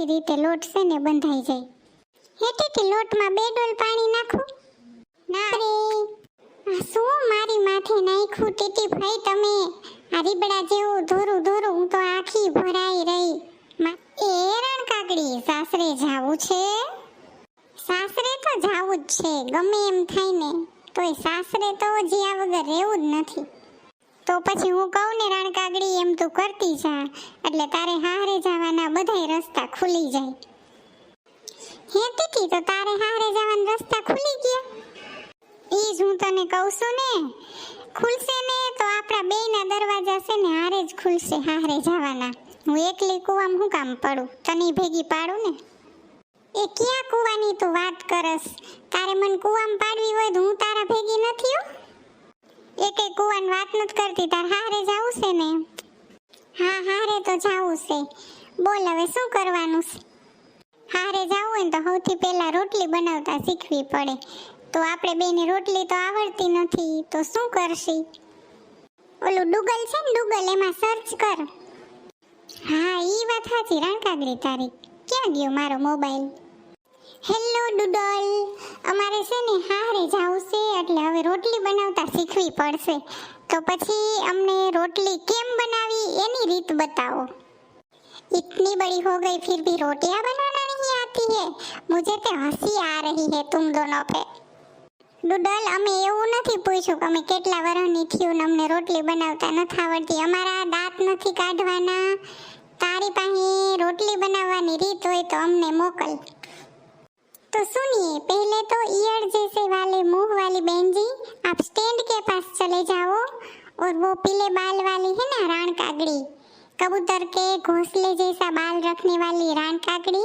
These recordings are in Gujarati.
એ રીતે લોટ છે ને બંધાઈ જાય. હેઠેથી લોટમાં બે ડોલ પાણી નાખું. ના રે. આ શું મારી માથે નાખ્યું? ટીટી ભાઈ, તમે આ રીબડા જેવું ધોરું ધોરું હું તો આખી ભરાઈ રહી. એ રણ કાકડી સાસરે જાવું છે? સાસરે તો જાવું જ છે, ગમે એમ થાય ને. તોય સાસરે તો જ્યાં વગર રહેવું જ નથી. તો પછી હું કહું ને રાણકાગડી એમ તું કરતી જા એટલે તારે હારે જવાના બધાય રસ્તા ખુલી જાય. હે તીતી તો તારે હારે જવાના રસ્તા ખુલી ગયા. ઈ જ હું તને કહું છું ને, ખુલશે ને તો આપણા બેયના દરવાજા છે ને, હારે જ ખુલશે હારે જવાના. હું એકલી કુવામ હું કામ પડું? તને ભેગી પાડું ને? એ ક્યાં કુવાની તું વાત કરસ? તારે મને કુવામ પાડવી હોય તો હું તારા ભેગી નથી હો? એકે કુવાન વાત નથી કરતી, તાર હારે જાવું છે ને? હા, હારે તો જાવું છે. બોલ હવે, શું કરવાનું છે? હારે જાવું હોય તો સૌથી પહેલા રોટલી બનાવતા શીખવી પડે. તો આપણે બેને રોટલી તો આવડતી નથી, તો શું કરશી? ઓલું ડુગલ છે ને ડુગલ, એમાં સર્ચ કર. હા, ઈ વાત સાચી રણકાગરી તારી. ક્યાં ગયો મારો મોબાઈલ હેલો ડુડલ અમારે છે ને હારે જાવું છે એટલે હવે રોટલી બનાવતા શીખવી પડશે તો પછી અમને રોટલી કેમ બનાવી એની રીત બતાવો इतनी बड़ी हो गई फिर भी रोटियां बनाना नहीं आती है मुझे तो हंसी आ रही है तुम दोनों पे ડુડલ અમે એવું નથી પૂછ્યું કે અમે કેટલા વર્ષની થયું ને અમને રોટલી બનાવતા નથી આવડતી અમારા દાંત નથી કાઢવાના તારી પાસે રોટલી બનાવવાની રીત હોય તો અમને મોકલ तो सुनिए पहले तो ईयर जैसे वाले मुंह वाली बहन जी आप स्टैंड के पास चले जाओ और वो पीले बाल वाली है ना रान कागड़ी कबूतर के घोंसले जैसा बाल रखने वाली रान कागड़ी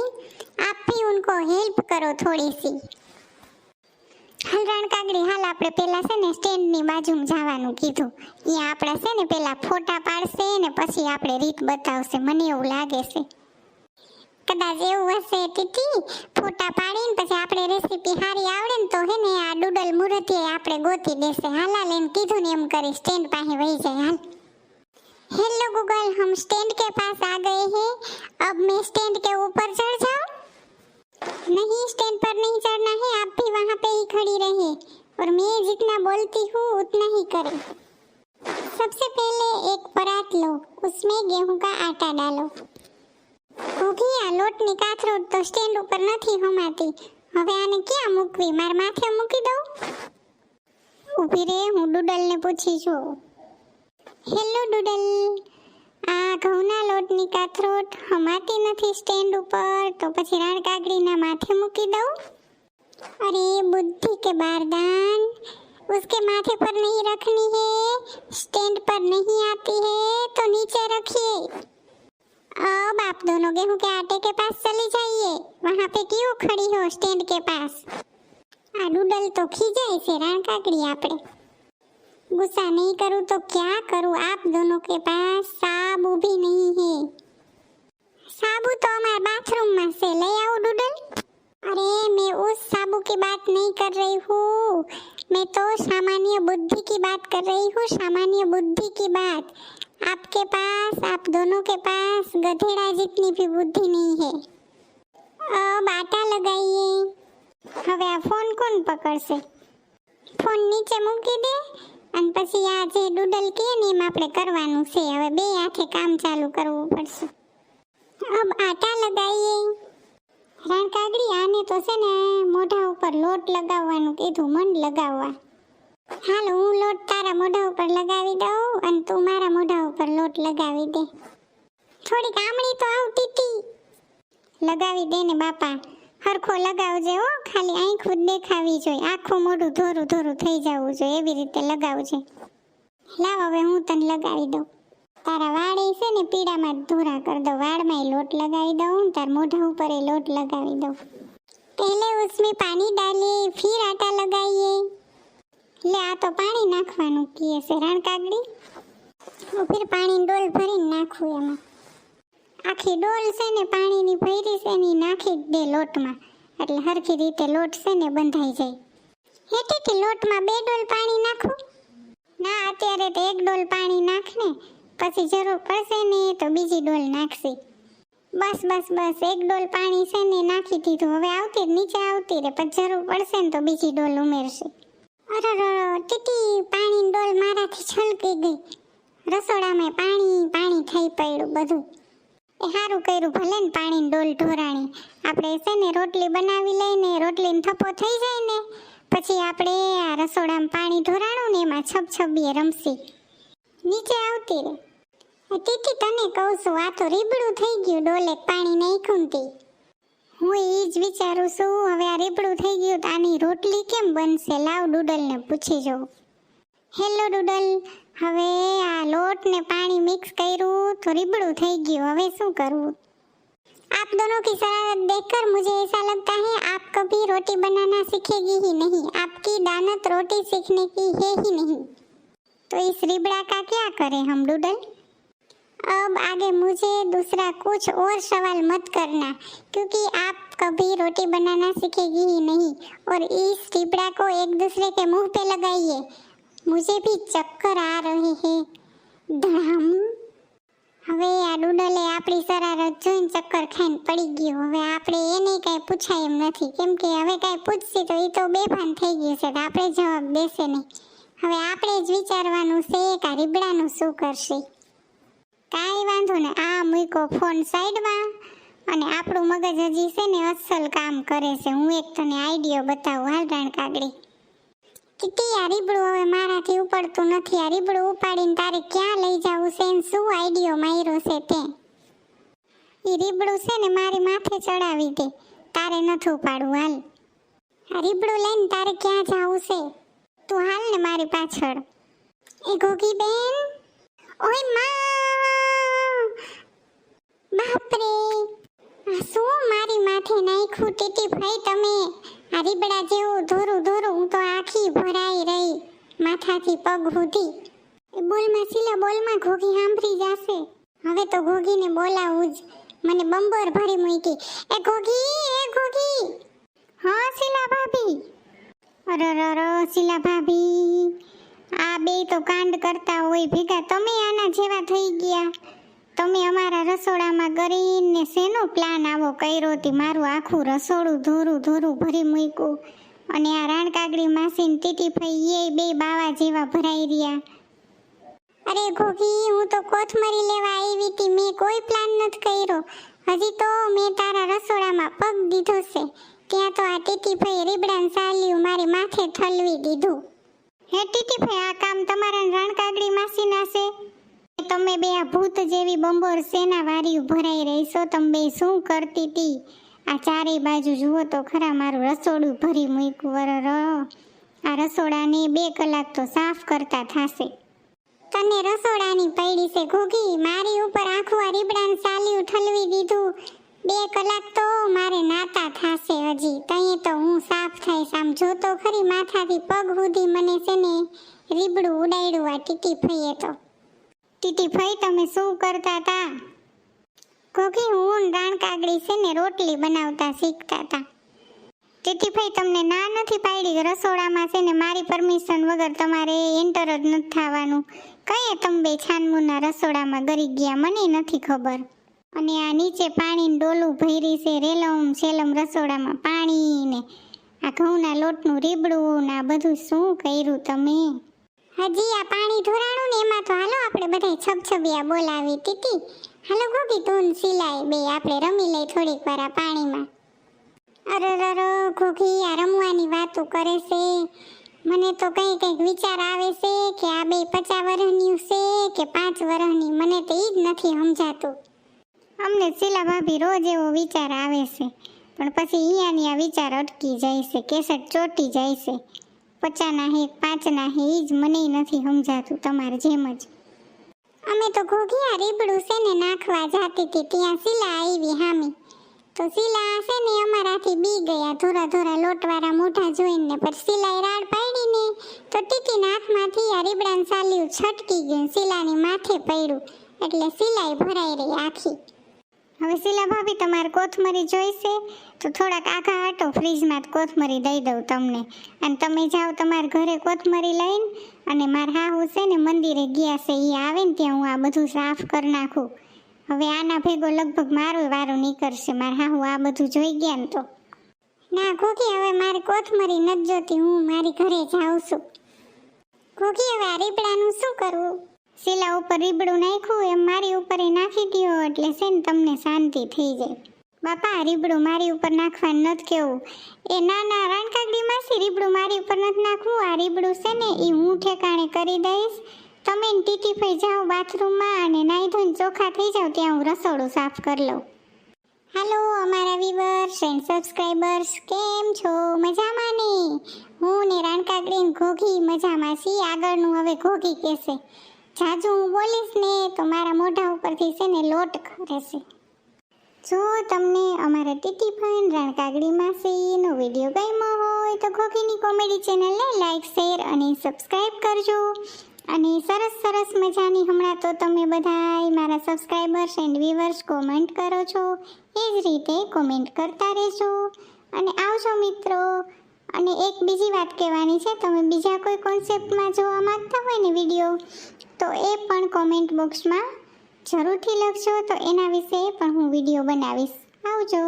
आप भी उनको हेल्प करो थोड़ी सी હાલ રાણ કાગડી હાલ આપણે પેલા છે ને સ્ટેન્ડની બાજુમાં જવાનું કીધું અહીંયા આપણે છે ને પેલા ફોટા પાડશે ને પછી આપણે રીત બતાવશે મને એવું લાગે છે કદાચ એવું હશે ટીટી ફોટા પાડીને પછી આપણે રેસીપી સારી આવડે ને તો હે ને આ ડૂડલ મુરતીએ આપણે ગોતી દેશે હાલા લેન કીધું ને એમ કરી સ્ટેન્ડ પાસે વહી જાય હાલ हेलो गूगल हम स्टैंड के पास आ गए हैं अब मैं स्टैंड के ऊपर चढ़ जाऊं नहीं स्टैंड पर नहीं चढ़ना है आप भी वहां पे ही खड़ी रहे और मैं जितना बोलती हूँ उतना ही करें सबसे पहले एक परात लो उसमें गेहूं का आटा डालो ઘૂઘી આ લોટની કાથરોટ તો સ્ટેન્ડ ઉપર નથી હમાતી હવે આને ક્યાં મૂકવી મારા માથે મૂકી દઉં ઊભી રે હું ડુડલને પૂછી છું હેલો ડુડલ આ ઘઉંના લોટની કાથરોટ હમાતી નથી સ્ટેન્ડ ઉપર તો પછી રાણ કાકડીના માથે મૂકી દઉં અરે બુદ્ધિ કે બારદાન उसके माथे पर नहीं रखनी है स्टैंड पर नहीं आती है तो नीचे रखिए अब आप दोनों गेहूँ के आटे के पास चली जाइए। वहाँ पे क्यों खड़ी हो स्टैंड के पास? आ, डूडल तो खींचाई से राण काकड़ी आपड़े। गुस्सा नहीं करूँ तो क्या करूँ? आप दोनों के पास साबु भी नहीं है। साबु तो हमारे बाथरूम में से ले आओ डूडल। अरे, मैं उस साबु की बात नहीं कर रही हूँ। मैं तो सामान्य बुद्धि की बात कर रही हूँ, सामान्य बुद्धि की बात। आपके पास आप दोनों के पास गधेड़ा जितनी भी बुद्धि नहीं है अब आटा लगाइए હવે આ ફોન કોણ પકડશે ફોન નીચે મૂકી દે અને પછી આ જે ડૂડલ કે ને એમ આપણે કરવાનું છે હવે બે હાથે કામ ચાલુ કરવું પડશે અબ આટા લગાઈએ રાણ કાગડી આને તો છે ને મોઢા ઉપર લોટ લગાવવાનું કીધું મન લગાવવા હાલ હું લોટ તારા મોઢા ઉપર લગાવી દઉં અને તું મારા મોઢા ઉપર લોટ લગાવી દે. થોડીક આમળી તો આવતી હતી લગાવી દે ને બાપા. હરખો લગાવજે હો, ખાલી આંખું દેખાવી જોઈએ. આખું મોઢું ધોરું ધોરું થઈ જવું જોઈએ, એવી રીતે લગાવજે. લાવ હવે હું તને લગાવી દઉં. તારા વાળ છે ને પીડામાં ધોરા કર દઉં. વાળમાં એ લોટ લગાવી દઉં તાર મોઢા ઉપર એ લોટ લગાવી દઉં. પહેલે ઉસમે પાણી ડાલીએ, ફિર આટા લગાવીએ. લે, આ તો પાણી નાખવાનું કીએ છે, રણ કાગડી. ફિર પાણી ડોલ ભરીને નાખવું એમાં. આખી ડોલ છે ને પાણીની ભરી છે ને નાખી દે લોટમાં. એટલે હરખી રીતે લોટ છે ને બંધાઈ જાય. હેઠેથી લોટમાં બે ડોલ પાણી નાખું? ના, અત્યારે તો એક ડોલ પાણી નાખ ને પછી જરૂર પડશે ને તો બીજી ડોલ નાખશે. બસ બસ બસ, એક ડોલ પાણી છે ને નાખી દીધું. હવે આવતી નીચે આવતી રે પછી જરૂર પડશે ને તો બીજી ડોલ ઉમેરશે. ટીટી પાણીની ડોલ મારાથી છલકી ગઈ. રસોડામાં પાણી પાણી થઈ પડ્યું બધું. એ સારું કર્યું ભલે ને પાણીની ડોલ ઢોરાણી. આપણે છે ને રોટલી બનાવી લઈને રોટલીને થપ્પો થઈ જાય ને, પછી આપણે આ રસોડામાં પાણી ઢોરાણું ને એમાં છબછબીએ રમશી. નીચે આવતી રે ટીટી તને કહું છું, આ તો રીબડું થઈ ગયું ડોલે પાણી નાખ્યું ને તે. હું એ જ વિચારું છું હવે આ રીબડું થઈ ગયું તો આની રોટલી કેમ બનશે લાવ ડૂડલને પૂછી જોઉં હેલો ડૂડલ હવે આ લોટ ને પાણી મિક્સ કર્યું તો રીબડું થઈ ગયું હવે શું કરવું आप दोनों की शरारत देखकर मुझे ऐसा लगता है आप कभी रोटी बनाना सीखेगी ही नहीं आपकी दानत रोटी सीखने की है ही नहीं तो इस रिबड़ा का क्या करें हम डूडल अब आगे मुझे दूसरा कुछ और सवाल मत करना क्योंकि आप कभी रोटी बनाना सीखेगी ही नहीं और इस रिबड़ा को एक दूसरे के मुंह पे लगाइए मुझे भी चक्कर आ रहे हैं धड़ाम હવે આ ડૂડલે આપણી શરારત જોઈને ચક્કર ખાઈને પડી ગયું હવે આપણે એને કાંઈ પૂછાય એમ નથી કેમ કે હવે કાંઈ પૂછશી તો એ તો બેભાન થઈ ગયું છે તો આપણે જવાબ દેશે નહીં હવે આપણે જ વિચારવાનું છે કે આ રીબડાનું શું કરશે કાંઈ વાંધો ને આ મૂકો ફોન સાઈડમાં અને આપણું મગજ હજી છે ને અસલ કામ કરે છે. હું એક તને આઈડિયો બતાવું. હાલ રાણ કાગડી. કીટી, આ રીબડું હવે મારાથી ઉપડતું નથી. આ રીબડું ઉપાડીને તારે ક્યાં લઈ જવું છે ને શું આઈડિયો માર્યો છે તે? એ રીબડું છે ને મારી માથે ચડાવી દે. તારે નથી ઉપાડવું. હાલ. આ રીબડું લઈને તારે ક્યાં જવું છે? તું હાલ ને મારી પાછળ. એ ગોગી બેન. ઓયમાં! બાપરે! આ શું મારી માથે નાખ્યું? ટીટી ભાઈ, તમે આ રીબડા જેવું ધોરું ધોરું હું તો આખી ભરાઈ રહી, માથાથી પગ સુધી. બોલમાં સિલા બોલમાં ઘોઘી સાંભળી જશે. હવે તો ઘોઘીને બોલાવું જ. મને બંબર ભરી મૂકી. એ ઘોઘી એ ઘોઘી! હા સિલા ભાભી. અરર સિલા ભાભી. આ બે તો કાંડ કરતા હોય ભેગા. તમે આના જેવા થઈ ગયા. તમે અમારા રસોડામાં કરીને શેનો પ્લાન આવો કર્યો તે? મારું આખું રસોડું ધોરું ધોરું ભરી મૂક્યું. અને આ રાણકાગડી માસીને ટીટી ફઈ એ બે બાવા જેવા ભરાઈ રહ્યા. અરે ઘોઘી હું તો કોથમરી લેવા આવી હતી મેં કોઈ પ્લાન નથી કર્યો. હજી તો મેં તારા રસોડામાં પગ દીધો છે. ત્યાં તો આ ટીટી ફઈ રીબડાન સાલ્યું મારી માથે ઠલવી દીધું. હે ટીટી ફઈ, આ કામ તમારા રાણકાગડી માસીના છે? તમે બે આ ભૂત જેવી બંબોર સેના વારી ભરાઈ રહેશો, તમે બે શું કરતી હતી આ ચારેય બાજુ જુઓ તો ખરા મારું રસોડું ભરી મૂક્યું વરર આ રસોડાને બે કલાક તો સાફ કરતા થાશે. તને રસોડાની પૈડી છે ઘોઘી, મારી ઉપર આખું આ રીબડાને ચાલ્યું ઠલવી દીધું. બે કલાક તો મારે નાતા થાશે હજી, તઈએ તો હું સાફ થઈશ આમ જોતો ખરી માથાથી પગ સુધી મને છે ને રીબડું ઉડાડ્યું આ ટીટી ફઈએ તો. ટીટી ભાઈ, તમે શું કરતા હતા કોકી હું રાણ કાગડી છે ને રોટલી બનાવતા શીખતા હતા ટીટી ભાઈ, તમને ના નથી પાડી રસોડામાં છે ને મારી પરમિશન વગર તમારે એન્ટર જ નથી થવાનું. કઈએ તમે છાનમુના રસોડામાં ગરી ગયા, મને નથી ખબર. અને આ નીચે પાણીનું ડોલું ભરી છે, રેલમ સેલમ રસોડામાં પાણી ને આ ઘઉંના લોટનું રીબડું ને આ બધું શું કર્યું તમે? હજી આ પાણી ધોરાણું ને એમાં તો હાલો આપણે બધાય છબછબિયા બોલાવી તીતી હાલો ગોગી તું સિલાય બે, આપણે રમી લઈ થોડીક વાર આ પાણીમાં. અરરર ઘોઘી આ રમવાની વાતો કરે છે. મને તો કંઈ કંઈક વિચાર આવે છે કે આ બે પચાસ વર્ષની છે કે પાંચ વર્ષની મને તો ઈ જ નથી સમજાતું. અમને શીલા ભાભી રોજ એવો વિચાર આવે છે. પણ પછી અહીંયાની આ વિચાર અટકી જાય છે, કેસેટ ચોટી જાય છે. પચાના હે પાંચના હે એ જ મને નથી સમજાતું તમારે જેમ જ. અમે તો ઘોઘિયા રીબડું છે ને નાખવા જાતી હતી, ત્યાં શીલા આવી હામી. તો શીલા છે ને અમારાથી બી ગયા, ધોરા ધોરા લોટવાળા મોઢા જોઈને પણ શીલાએ રાડ પાડીને તો ટીટીના હાથમાંથી આ રીબડાનું સાલ્યું છટકી ગયું શીલાની માથે પડ્યું. એટલે શીલાએ ભરાઈ રહી આખી. હવે શીલા ભાભી, તમારે કોથમરી જોઈશે તો થોડાક આખા આટો ફ્રીજમાં કોથમરી દઈ દઉં તમને. અને તમે જાઓ તમારા ઘરે કોથમરી લઈને અને મારા હાહુ છે ને મંદિરે ગયા છે એ આવે ને ત્યાં હું આ બધું સાફ કરી નાખું. હવે આના ભેગો લગભગ મારો વારો નીકળશે, મારા હાહુ આ બધું જોઈ ગયા ને તો. ના કોકી હવે મારે કોથમરી નથી જોતી, હું મારી ઘરે જાઉં છું. કોકી હવે આ રીપડાનું શું કરવું? શીલા ઉપર રીબડું નાખ્યું, એમ મારી ઉપર એ નાખી દ્યો એટલે છે ને તમને શાંતિ થઈ જાય. બાપા, રીબડું મારી ઉપર નાખવાનું નથી કેવું. એ ના ના રાણકાગડી માસી રીબડું મારી ઉપર નથી નાખવું. આ રીબડું છે ને એ હું ઠેકાણે કરી દઈશ. તમે ટીટી ફઈ જાઓ બાથરૂમમાં અને નાહી ધોઈને ચોખ્ખા થઈ જાઓ, ત્યાં હું રસોડું સાફ કરી લઉં. હાલો, અમારા વિવર્સ એન્ડ સબસ્ક્રાઈબર્સ કેમ છો? મજામાં ને? હું ને રાણકાગડી ઘોઘી મજામાં છીએ. આગળનું હવે ઘોઘી કહેશે. જાજુ હું બોલીશ ને તો મારા મોઢા ઉપરથી છે ને લોટ રહેશે જો તમને અમારા ટીટીફાઈન રણકાગડી માસીનો વીડિયો ગમ્યો હોય તો ઘોઘીની કોમેડી ચેનલને લાઈક, શેર અને સબસ્ક્રાઈબ કરજો. અને સરસ સરસ મજાની હમણાં તો તમે બધાય મારા સબસ્ક્રાઈબર્સ એન્ડ વ્યુઅર્સ કોમેન્ટ કરો છો. એ જ રીતે કોમેન્ટ કરતા રહેજો. અને આવજો મિત્રો. અને એક બીજી વાત કહેવાની છે, તમે બીજા કોઈ કોન્સેપ્ટમાં જોવા માગતા હોય ને વીડિયો તો એ પણ કોમેન્ટ બોક્સમાં જરૂરથી લખજો. તો એના વિશે પણ હું વીડિયો બનાવીશ. આવજો.